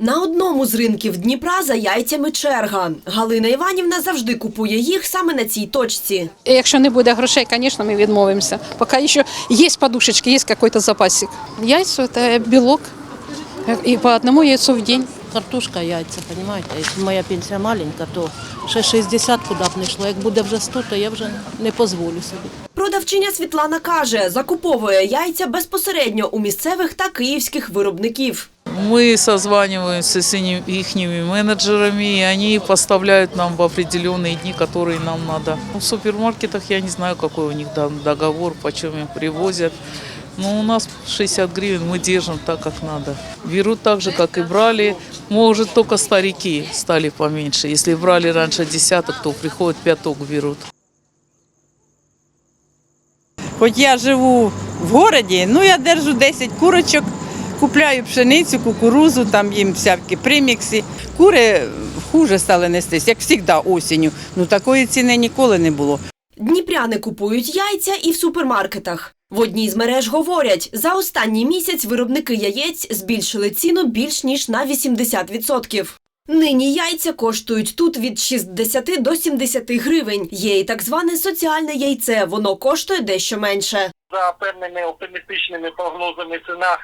На одному з ринків Дніпра за яйцями черга. Галина Іванівна завжди купує їх саме на цій точці. Якщо не буде грошей, звісно, ми відмовимося. Поки ще є подушечки, є якийсь запасик. Яйцо – це білок. І по одному яйцу в день. Картошка, яйця, розумієте? Якщо моя пенсія маленька, то ще 60 куди б не йшло. Як буде вже 100, то я вже не дозволю собі. Продавчиня Світлана каже, закуповує яйця безпосередньо у місцевих та київських виробників. Мы созваниваемся с их менеджерами, и они поставляют нам в определенные дни, которые нам надо. В супермаркетах я не знаю, какой у них договор, почем им привозят. Но у нас 60 гривен мы держим так, как надо. Берут так же, как и брали. Может, только старики стали поменьше. Если брали раньше десяток, то приходят пяток берут. Хоч я живу в городі, ну я держу 10 курочок, купляю пшеницю, кукурузу, там їм всякі примікси. Кури хуже стали нестись, як завжди осінню. Ну такої ціни ніколи не було. Дніпряни купують яйця і в супермаркетах. В одній з мереж говорять, за останній місяць виробники яєць збільшили ціну більш ніж на 80%. Нині яйця коштують тут від 60 до 70 гривень. Є і так зване соціальне яйце, воно коштує дещо менше. за певними оптимістичними прогнозами ціна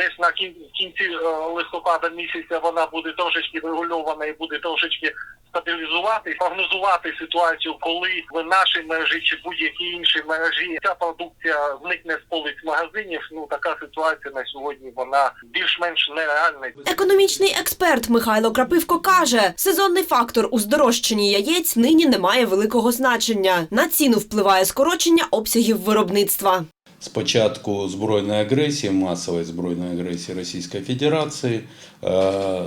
десь на кін- кінці е, листопада місяця вона буде трошечки регульована і буде трошечки стабілізувати, прогнозувати ситуацію, коли в нашій мережі чи будь-якій іншій мережі ця продукція зникне з полиць магазинів. Ну така ситуація на сьогодні вона більш-менш нереальна. Економічний експерт Михайло Крапивко каже, сезонний фактор у здорожчанні яєць нині не має великого значення. На ціну впливає скорочення обсягів виробництва. З початку збройної агресії, масової збройної агресії Російської Федерації, е,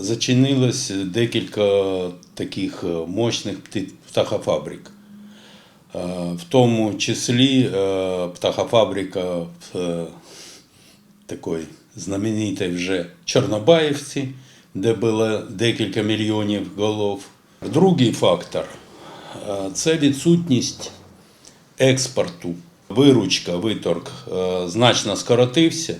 зачинилось декілька таких е, мощних птахофабрик. Е, В тому числі птахофабрика в такої знаменитій вже Чорнобаївці, де було декілька мільйонів голов. Другий фактор це відсутність експорту. Виручка, виторг е, значно скоротився,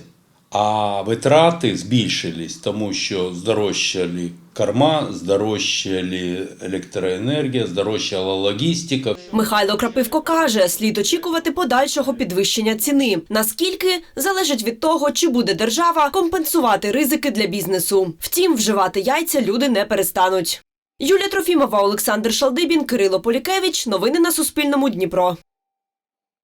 а витрати збільшились, тому що здорожчали корма, здорожчали електроенергія, здорожчала логістика. Михайло Крапивко каже, слід очікувати подальшого підвищення ціни. Наскільки залежить від того, чи буде держава компенсувати ризики для бізнесу. Втім, вживати яйця люди не перестануть. Юлія Трофімова, Олександр Шалдибін, Кирило Полікевич. Новини на Суспільному. Дніпро.